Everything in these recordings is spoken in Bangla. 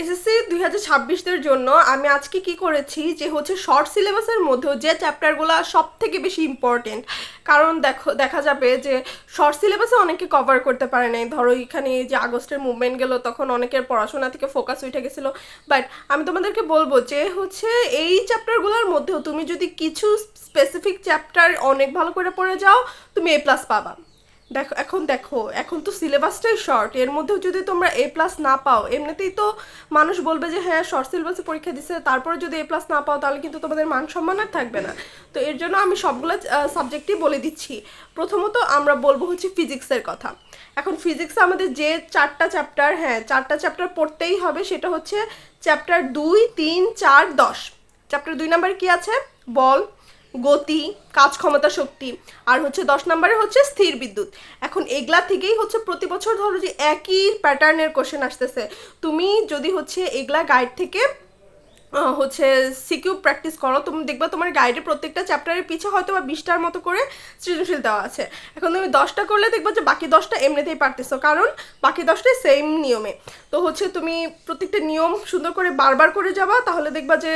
এসএসসি দুই হাজার জন্য আমি আজকে কি করেছি যে হচ্ছে শর্ট সিলেবাসের মধ্যেও যে চ্যাপ্টারগুলো সব থেকে বেশি ইম্পর্টেন্ট কারণ দেখো, দেখা যাবে যে শর্ট সিলেবাসে অনেকে কভার করতে পারে নাই। ধরো এখানে যে আগস্টের মুভমেন্ট গেল, তখন অনেকের পড়াশোনা থেকে ফোকাস উঠে গেছিল। বাট আমি তোমাদেরকে বলব যে হচ্ছে এই চ্যাপ্টারগুলোর মধ্যেও তুমি যদি কিছু স্পেসিফিক চ্যাপ্টার অনেক ভালো করে পড়ে যাও, তুমি এ প্লাস পাবা। দেখো, এখন দেখো, এখন তো সিলেবাসটাই শর্ট এর মধ্যেও যদি তোমরা এ প্লাস না পাও, এমনিতেই তো মানুষ বলবে যে হ্যাঁ শর্ট সিলেবাসে পরীক্ষা দিচ্ছে তারপরে যদি এ প্লাস না পাও, তাহলে কিন্তু তোমাদের মান সম্মান আর থাকবে না। তো এর জন্য আমি সবগুলো সাবজেক্টই বলে দিচ্ছি। প্রথমত আমরা বলব হচ্ছে ফিজিক্সের কথা। এখন ফিজিক্সে আমাদের যে চারটা চ্যাপ্টার হ্যাঁ চারটা চ্যাপ্টার পড়তেই হবে, সেটা হচ্ছে চ্যাপ্টার দুই, তিন, চার, দশ। চ্যাপ্টার দুই নাম্বার কি আছে? বল। গতি, কাজ ক্ষমতা, শক্তি। আর হচ্ছে দশ নম্বরে হচ্ছে স্থির বিদ্যুৎ। এখন এগুলা থেকেই হচ্ছে প্রতি বছর ধরো যে একই প্যাটার্নের কোশ্চেন আসতেছে। তুমি যদি হচ্ছে এগুলা গাইড থেকে হচ্ছে সিকিউ প্র্যাকটিস করো, তুমি দেখবে তোমার গাইডে প্রত্যেকটা চ্যাপ্টারের পিছে হয়তো বা বিশটার মতো করে সৃজনশীল দেওয়া আছে। এখন তুমি দশটা করলে দেখবে যে বাকি দশটা এমনিতেই পারতেছো, কারণ বাকি দশটাই সেম নিয়মে। তো হচ্ছে তুমি প্রত্যেকটা নিয়ম সুন্দর করে বারবার করে যাবা, তাহলে দেখবা যে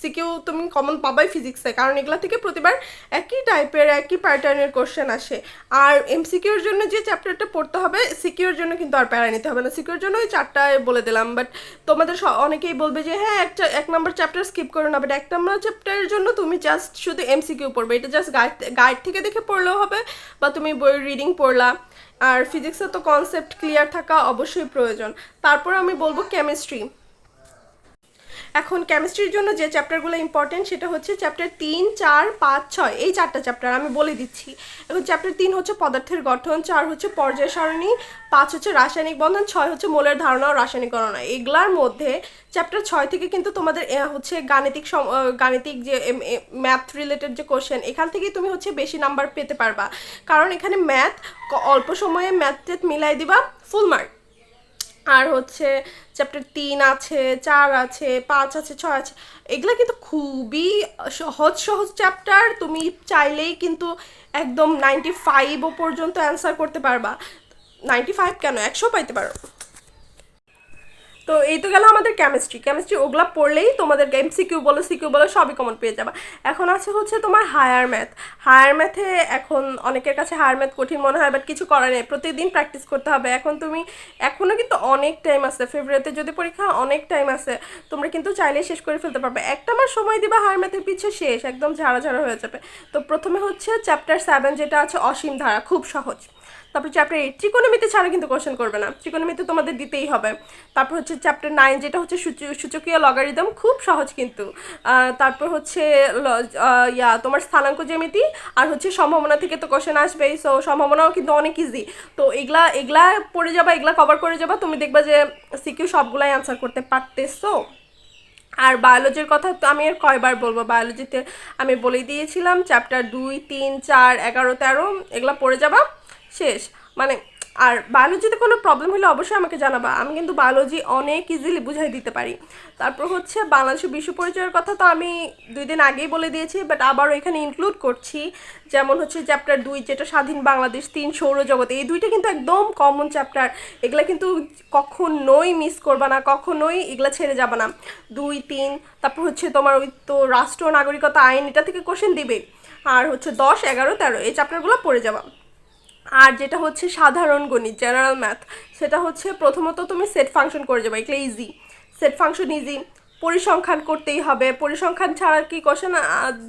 সিকিউ তুমি কমন পাবাই ফিজিক্সে কারণ এগুলা থেকে প্রতিবার একই টাইপের একই প্যাটার্নের কোশ্চেন আসে। আর এমসিকিউর জন্য যে চ্যাপ্টারটা পড়তে হবে সিকিউর জন্য কিন্তু আর প্যারা নিতে হবে না। সিকিউর জন্য ওই চারটায় বলে দিলাম বাট তোমাদের অনেকেই বলবে যে হ্যাঁ একটা, এক নম্বর চ্যাপ্টার স্কিপ করো না বাট এক নম্বর চ্যাপ্টারের জন্য তুমি জাস্ট শুধু এমসিকিউ পড়বে। এটা জাস্ট গাইড গাইড থেকে দেখে পড়লেও হবে, বা তুমি বই রিডিং পড়লা। আর ফিজিক্সের তো কনসেপ্ট ক্লিয়ার থাকা অবশ্যই প্রয়োজন। তারপর আমি বলব কেমিস্ট্রি এখন কেমিস্ট্রির জন্য যে চ্যাপ্টারগুলো ইম্পর্টেন্ট সেটা হচ্ছে চ্যাপ্টার তিন, চার, পাঁচ, ছয়। এই চারটা চ্যাপ্টার আমি বলে দিচ্ছি। এখন চ্যাপ্টার তিন হচ্ছে পদার্থের গঠন, চার হচ্ছে পর্যায় সারণী, পাঁচ হচ্ছে রাসায়নিক বন্ধন, ছয় হচ্ছে মোলের ধারণা ও রাসায়নিক গণনা। এগুলার মধ্যে চ্যাপ্টার ছয় থেকে কিন্তু তোমাদের হচ্ছে গাণিতিক গাণিতিক যে ম্যাথ রিলেটেড যে কোশ্চেন এখান থেকেই তুমি হচ্ছে বেশি নাম্বার পেতে পারবা। কারণ এখানে ম্যাথ অল্প সময়ে ম্যাথ মিলাই দিবা ফুল মার্ক আর হচ্ছে চ্যাপ্টার তিন আছে, চার আছে, পাঁচ আছে, ছয় আছে, এগুলো কিন্তু খুবই সহজ সহজ চ্যাপ্টার তুমি চাইলেই কিন্তু একদম নাইনটি ফাইভও পর্যন্ত অ্যান্সার করতে পারবা। নাইনটি ফাইভ কেন? একশো পাইতে পারো। তো এই তো গেল আমাদের কেমিস্ট্রি কেমিস্ট্রি ওগুলা পড়লেই তোমাদের এম সিকিউ বলো সিকিউ বলো, সবই কমন পেয়ে যাবা। এখন আছে হচ্ছে তোমার হায়ার ম্যাথ হায়ার ম্যাথে এখন অনেকের কাছে হায়ার ম্যাথ কঠিন মনে হয় বাট কিছু করার নেই। প্রতিদিন প্র্যাকটিস করতে হবে। এখন তুমি এখনও কিন্তু অনেক টাইম আছে। ফেব্রুয়ারিতে যদি পরীক্ষা অনেক টাইম আছে। তোমরা কিন্তু চাইলেই শেষ করে ফেলতে পারবে। একটা মাস সময় দিবা হায়ার ম্যাথের পিছিয়ে শেষ। একদম ঝাড়া ঝাড়া হয়ে যাবে। তো প্রথমে হচ্ছে চ্যাপ্টার সেভেন যেটা আছে, অসীম ধারা। খুব সহজ। তারপর চ্যাপ্টার এইট ত্রিকোণমিতি ছাড়া কিন্তু কোশ্চেন করবে না। ত্রিকোণমিতি তোমাদের দিতেই হবে। তারপর হচ্ছে চ্যাপ্টার নাইন যেটা হচ্ছে সূচ- সূচকীয় লগারিদম খুব সহজ কিন্তু। তারপর হচ্ছে ইয়া, তোমার স্থানাঙ্ক জ্যামিতি, আর হচ্ছে সম্ভাবনা থেকে তো কোশ্চেন আসবেই। সো সম্ভাবনাও কিন্তু অনেক ইজি তো এগুলা এগুলা পড়ে যাবা, এগুলা কভার করে যাবা। তুমি দেখবা যে সিকিউ সবগুলাই অ্যান্সার করতে পারতেছো। আর বায়োলজির কথা তো আমি আর কয়বার বলব? বায়োলজিতে আমি বলে দিয়েছিলাম চ্যাপ্টার দুই, তিন, চার, এগারো, তেরো, এগুলো পড়ে যাবা। শেষ। মানে আর বায়োলজিতে কোনো প্রবলেম হলে অবশ্যই আমাকে জানাবা। আমি কিন্তু বায়োলজি অনেক ইজিলি বুঝাই দিতে পারি। তারপর হচ্ছে বাংলাদেশের বিশ্ব পরিচয়ের কথা তো আমি দুই দিন আগেই বলে দিয়েছি বাট আবারও এখানে ইনক্লুড করছি। যেমন হচ্ছে চ্যাপ্টার দুই, যেটা স্বাধীন বাংলাদেশ, তিন সৌরজগৎ, এই দুইটা কিন্তু একদম কমন চ্যাপ্টার এগুলা কিন্তু কখনোই মিস করবা না, কখনোই এগুলা ছেড়ে যাবে না। দুই, তিন, তারপর হচ্ছে তোমার ওই তো রাষ্ট্র, নাগরিকতা, আইন, এটা থেকে কোশ্চেন দিবে। আর হচ্ছে দশ, এগারো, তেরো, এই চ্যাপ্টারগুলো পড়ে যাবা। আর যেটা হচ্ছে সাধারণ গণিত জেনারেল ম্যাথ সেটা হচ্ছে প্রথমত তুমি সেট ফাংশন করে যাবে, এগুলো ইজি সেট ফাংশন ইজি পরিসংখ্যান করতেই হবে। পরিসংখ্যান ছাড়া কি কোশ্চেন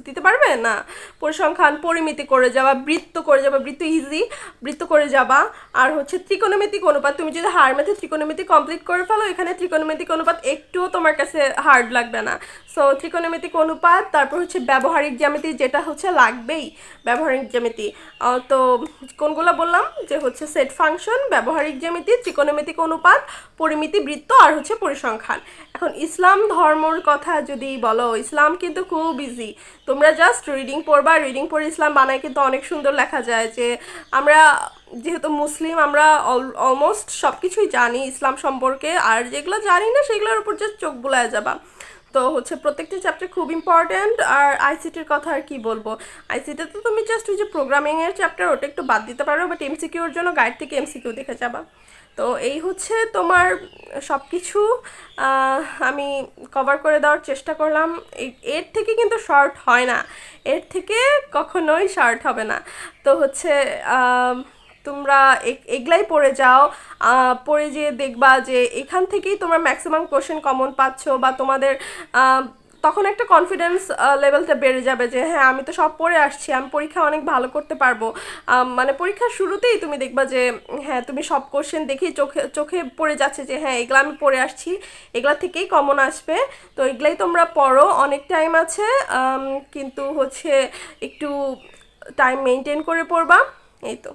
দিতে পারবে? না। পরিসংখ্যান পরিমিতি করে যাবা বৃত্ত করে যাবা বৃত্ত ইজি বৃত্ত করে যাবা আর হচ্ছে ত্রিকোণমিতিক অনুপাত, তুমি যদি হার ম্যাথে ত্রিকোণমিতি কমপ্লিট করে ফেলো, এখানে ত্রিকোণমিতিক অনুপাত একটুও তোমার কাছে হার্ড লাগবে না। সো ত্রিকোণমিতিক অনুপাত, তারপর হচ্ছে ব্যবহারিক জ্যামিতি, যেটা হচ্ছে লাগবেই ব্যবহারিক জ্যামিতি। তো কোনগুলো বললাম? যে হচ্ছে সেট ফাংশন ব্যবহারিক জ্যামিতি, ত্রিকোণমিতিক অনুপাত, পরিমিতি, বৃত্ত, আর হচ্ছে পরিসংখ্যান। এখন ইসলাম ধর্মর কথা যদি বলো, ইসলাম কিন্তু খুব ইজি তোমরা জাস্ট রিডিং পড়বা রিডিং পড়ে ইসলাম বানায় কিন্তু অনেক সুন্দর লেখা যায় যে আমরা যেহেতু মুসলিম, আমরা অলমোস্ট সব কিছুই জানি ইসলাম সম্পর্কে, আর যেগুলো জানি না সেগুলোর উপর জাস্ট চোখ বুলায় যাবা। তো হচ্ছে প্রত্যেকটি চ্যাপ্টার খুব ইম্পর্ট্যান্ট আর আইসিটির কথা আর কি বলব? আইসিটি তো তুমি জাস্ট ওই যে প্রোগ্রামিংয়ের চ্যাপ্টার ওটা একটু বাদ দিতে পারো বাট এমসিকিউর জন্য গাইড থেকে এমসিকিউ দেখে যাবা। তো এই হচ্ছে তোমার সব কিছু আমি কভার করে দেওয়ার চেষ্টা করলাম। এর থেকে কিন্তু শর্ট হয় না। এর থেকে কখনোই শর্ট হবে না। তো হচ্ছে তোমরা এগুলাই পড়ে যাও। পড়ে যেয়ে দেখবা যে এখান থেকেই তোমরা ম্যাক্সিমাম কোশ্চেন কমন পাচ্ছ বা তোমাদের তখন একটা কনফিডেন্স লেভেলটা বেড়ে যাবে যে হ্যাঁ আমি তো সব পড়ে আসছি, আমি পরীক্ষা অনেক ভালো করতে পারব। মানে পরীক্ষার শুরুতেই তুমি দেখবা যে হ্যাঁ তুমি সব কোশ্চেন দেখেই চোখে চোখে পড়ে যাচ্ছে যে হ্যাঁ এগুলো আমি পড়ে আসছি, এগুলা থেকেই কমন আসবে। তো এগুলাই তোমরা পড়ো, অনেক টাইম আছে কিন্তু হচ্ছে একটু টাইম মেনটেন করে পড়বা, এই তো।